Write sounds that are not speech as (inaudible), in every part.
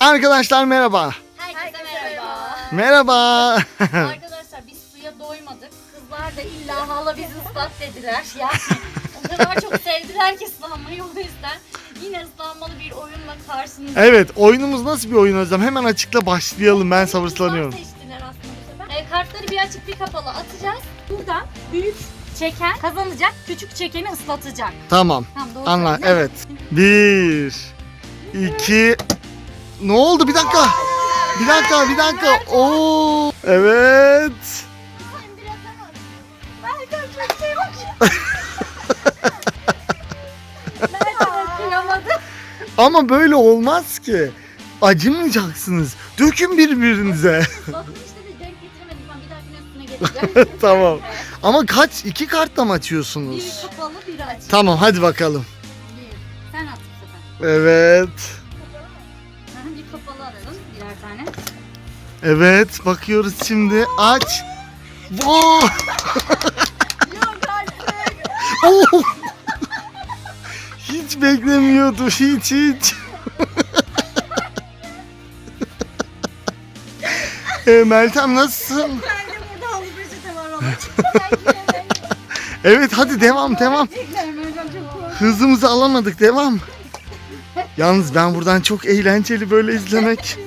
Arkadaşlar merhaba. Herkese merhaba. Merhaba. Arkadaşlar biz suya doymadık. Kızlar da illa hala bizi ıslat dediler. Yani o kadar çok sevdiler ki ıslanmayı o yüzden. Yine ıslanmalı bir oyunla karşınızda. evet oyunumuz nasıl bir oyun Özlem? Hemen açıkla başlayalım ben sabırsızlanıyorum. Kızlar seçtiler aslında bu sefer. E, kartları bir açık bir kapalı atacağız. Buradan büyük çeken kazanacak, küçük çekeni ıslatacak. Tamam. Tamam doğru Anla evet. Bir, iki. Ne oldu? Bir dakika. Bir dakika, bir dakika. Oo. Evet. (laughs) Ama böyle olmaz ki. Acımayacaksınız. Dökün birbirinize. Islattım işte de denk getiremedim. Ben bir dahakine üstüne geleceğim. tamam. Ama kaç? iki kartla mı Biri açıyorsunuz? kapalı, biri açık. Tamam hadi bakalım. Bir. Sen at bu sefer. Evet. Birer tane. Evet bakıyoruz şimdi. Aç. Oo. Oo. Hiç beklemiyordu hiç hiç. e, Meltem nasılsın? Bence burada halı peçete var ama. (laughs) Evet hadi devam devam. Hızımızı alamadık devam. Yalnız ben buradan çok eğlenceli böyle izlemek.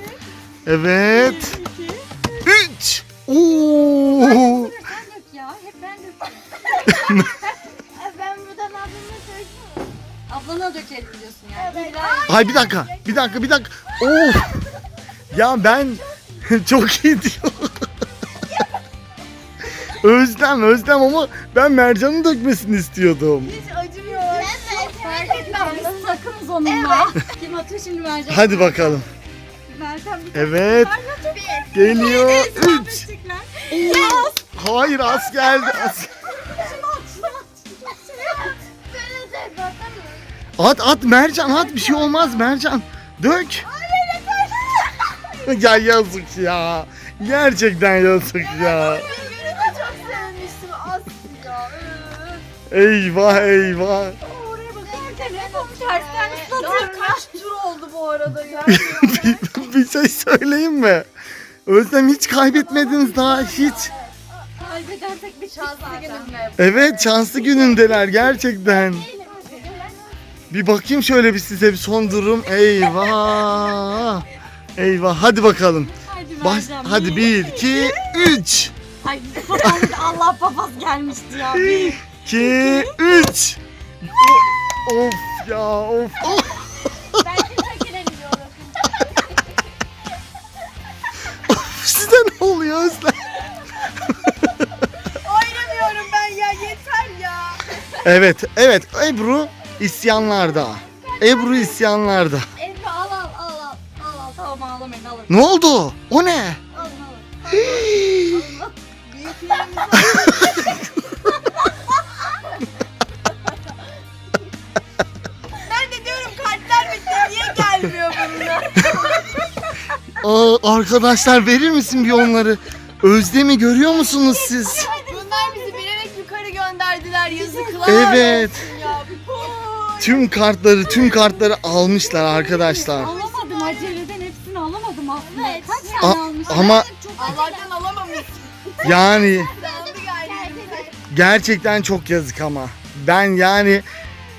Evet. Üç. Oo. Dök ya. Hep ben döküyorum. (laughs) Ben buradan abime söyleyeyim. Ablana dökelim diyorsun yani. Evet. Ay bir dakika. Bir dakika bir dakika. Of. Ya ben (laughs) çok iyi diyor. (laughs) Özlem Özlem ama ben Mercan'ın dökmesini istiyordum. Hiç acımıyor. Fark etmez. Biz takımız onunla. Kim atıyor şimdi verecek. Hadi bakalım. Meltem bir Evet. Geliyor. Üç. Beşikler. Hayır az geldi. Az. At at Mercan at bir şey olmaz Mercan. Dök. ya yazık ya. Gerçekten yazık ya. Eyvah eyvah. Oraya bakarken hep onu tersten ıslatıyorum. Kaç tur oldu bu arada ya. (laughs) (laughs) bir, şey söyleyeyim mi? Özlem hiç kaybetmediniz daha hiç. Kaybedersek bir şans günümde. Evet şanslı günündeler gerçekten. Bir bakayım şöyle bir size bir son durum. Eyvah. Eyvah hadi bakalım. Hadi Baş, vereceğim. hadi bir, iki, üç. Ay Allah papaz gelmişti ya. Bir. İki, üç. Of ya of. of. Özlem? (laughs) Oynamıyorum ben ya yeter ya. Evet, evet Ebru isyanlarda. Ebru isyanlarda. Ebru al al al al. Al al tamam ağlamayın alın. Ne oldu? O ne? Alın alın. (gasps) Büyüklerimiz Aa, arkadaşlar verir misin bir onları? Özlemi görüyor musunuz siz? Bunlar bizi bilerek yukarı gönderdiler yazıklar. Evet. olsun Ya. Tüm kartları, tüm kartları almışlar arkadaşlar. Alamadım aceleden hepsini alamadım aslında. Kaç A- tane almışım? ama Allah'tan alamamış. yani Sandı galiba. gerçekten çok yazık ama. Ben yani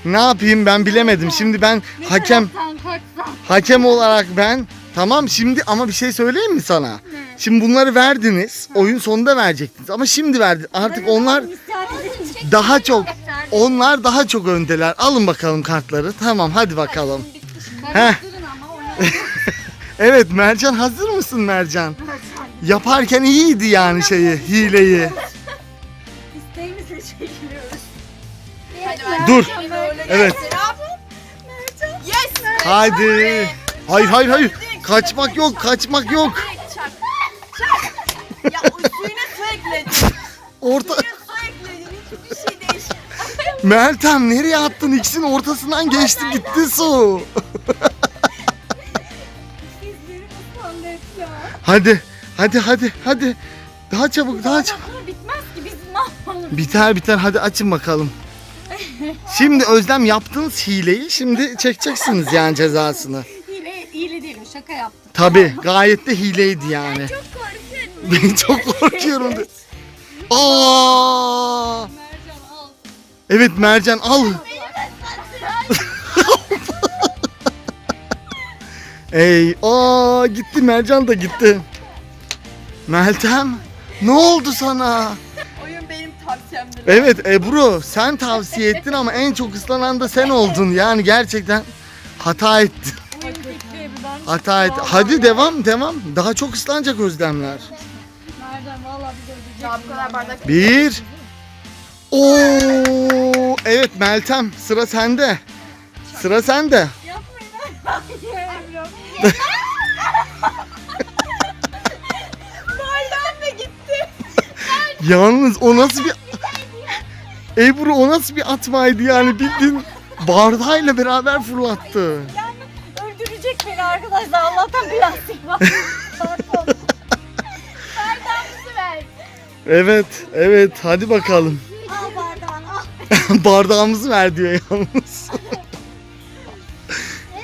ne yapayım ben bilemedim. Şimdi ben hakem hakem olarak ben tamam şimdi ama bir şey söyleyeyim mi sana? Şimdi bunları verdiniz. Oyun sonunda verecektiniz ama şimdi verdi. Artık onlar daha çok onlar daha çok öndeler. Alın bakalım kartları. Tamam hadi bakalım. Heh. (laughs) Evet Mercan hazır mısın Mercan? Yaparken iyiydi yani şeyi, hileyi. (laughs) İsteğimizle çekiliyoruz. Dur. Evet. Ne. Hadi. Hayır hayır hayır. Kaçmak yok, kaçmak yok. Direkt çak. Çak. Ya o suyuna su ekledin. Orta Suyuna su ekledin. Hiçbir şey değişmedi. Meltem nereye attın? İkisinin ortasından geçti gitti su. Bizlerim ıslandı hep ya. Hadi. Hadi hadi hadi. Daha çabuk daha çabuk. Bitmez ki biz ne yapalım? Biter biter hadi açın bakalım. Şimdi Özlem yaptığınız hileyi şimdi çekeceksiniz yani cezasını. Şaka yaptım. Tabi gayet de hileydi yani. Çok korkuyorum. Ben çok korkuyorum. de. Aa! Mercan al. Evet Mercan al. Ey, aa gitti Mercan da gitti. Meltem, ne oldu sana? Oyun benim tavsiyemdir. Evet Ebru, sen tavsiye ettin ama en çok ıslanan da sen oldun. Yani gerçekten hata ettin. Hata ettin. Hadi devam, devam. Daha çok ıslanacak özlemler. Mercan valla bizi öldürecek. Ya bu kadar bardak. Bir. Oo, evet Meltem, sıra sende. Sıra sende. Bardağım da gitti. Yalnız o nasıl bir... Ebru o nasıl bir atmaydı yani bildiğin bardağıyla beraber fırlattı. Beni arkadaşlar. Allah'tan plastik var. Pardon. Bardağımızı ver. Evet, evet hadi bakalım. Al bardağını al. (laughs) Bardağımızı ver diyor yalnız.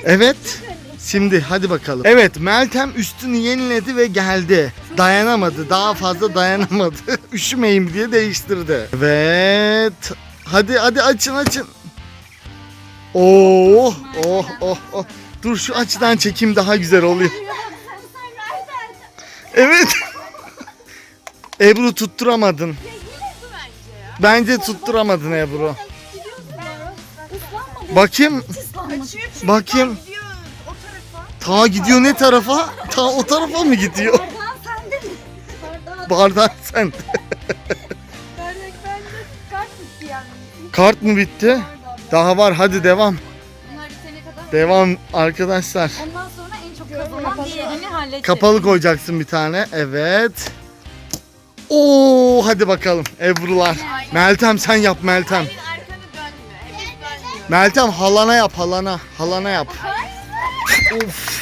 evet. Şimdi hadi bakalım. Evet Meltem üstünü yeniledi ve geldi. Dayanamadı. Daha fazla dayanamadı. (laughs) Üşümeyeyim diye değiştirdi. Evet. Hadi hadi açın açın. Oh oh oh oh. Dur şu açıdan çekim daha güzel oluyor. Evet. (laughs) Ebru tutturamadın. Bence tutturamadın Ebru. Bakayım. Bakayım. Ta gidiyor ne tarafa? Ta o tarafa mı gidiyor? Bardak sen. Kart mı bitti? Daha var hadi devam. Devam arkadaşlar. Ondan sonra en çok kazanan diğerini halledeceğiz. Kapalı koyacaksın bir tane. Evet. Oo hadi bakalım Ebrular. Meltem sen yap Meltem. Arkanı dönmüyor. Meltem halana yap halana. Halana yap. of.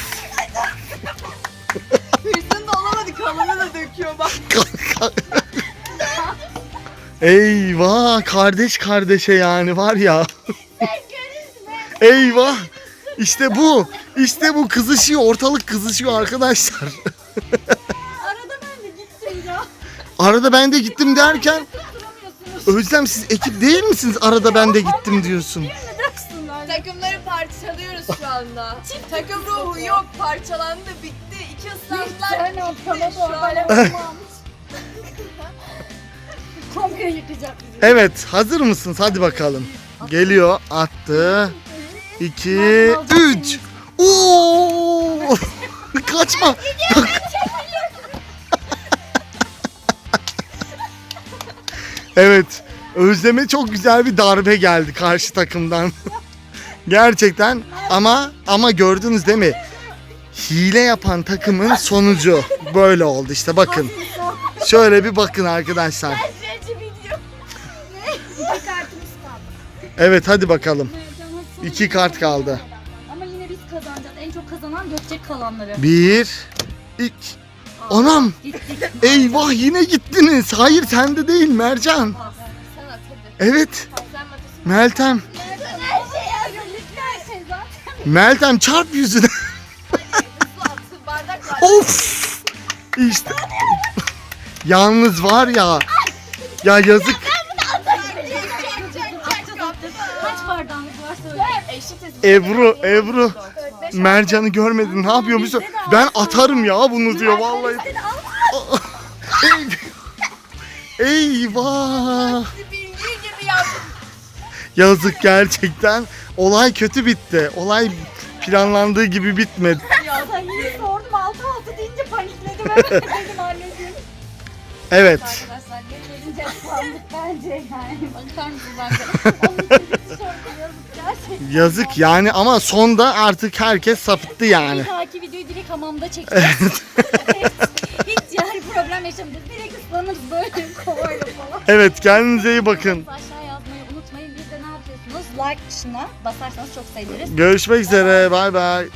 Hırsını da alamadı. Kalanı da döküyor bak. Eyvah kardeş kardeşe yani var ya. Eyvah. İşte bu. İşte bu kızışıyor. Ortalık kızışıyor arkadaşlar. Arada ben de gittim ya. Arada ben de gittim derken. Özlem siz ekip değil misiniz? Arada ben de gittim diyorsun. Takımları parçalıyoruz şu anda. Takım ruhu yok. Parçalandı. Bitti. İki ıslandılar. Sen Bitti. ortama Şu doğru an böyle. Komple yıkacak bizi. Evet hazır mısınız? Hadi bakalım. Geliyor. Attı. 2 3 Oo! (laughs) Kaçma. (laughs) evet. Özlem'e çok güzel bir darbe geldi karşı takımdan. (laughs) Gerçekten ama ama gördünüz değil mi? Hile yapan takımın sonucu böyle oldu işte bakın. Şöyle bir bakın arkadaşlar. Evet hadi bakalım. İki kart kaldı. Ama yine biz kazanacağız. En çok kazanan dökecek kalanları. Bir, iki. Anam Gittik. eyvah yine gittiniz. Hayır sende değil Mercan. Sen at hadi. Evet. Meltem. Her yazıyor. Her şey zaten. Meltem çarp yüzüne. Hızlı at. Bardak var. of. İşte. Yalnız var ya. Ya yazık. Ebru, Ebru. Mercan'ı görmedin. Ne yapıyor musun? Ben atarım ya bunu diyor vallahi. (laughs) Eyvah. Yazık gerçekten. Olay kötü bitti. Olay planlandığı gibi bitmedi. (laughs) Ya yine sordum altı altı deyince panikledim. Evet dedim anneciğim. Evet. Arkadaşlar sandık bence yani. Bakar mısın bence? Onun için bir tişörtü yazık gerçekten. Yazık yani ama sonda artık herkes sapıttı yani. Bir dahaki videoyu direkt hamamda çekeceğiz. (laughs) hiç, hiç yani problem yaşamayacağız. Direkt ıslanırız böyle kovayla falan. Evet kendinize iyi bakın. Aşağı yazmayı unutmayın. Bir de ne yapıyorsunuz? Like tuşuna basarsanız çok seviniriz. Görüşmek üzere. Bay bay.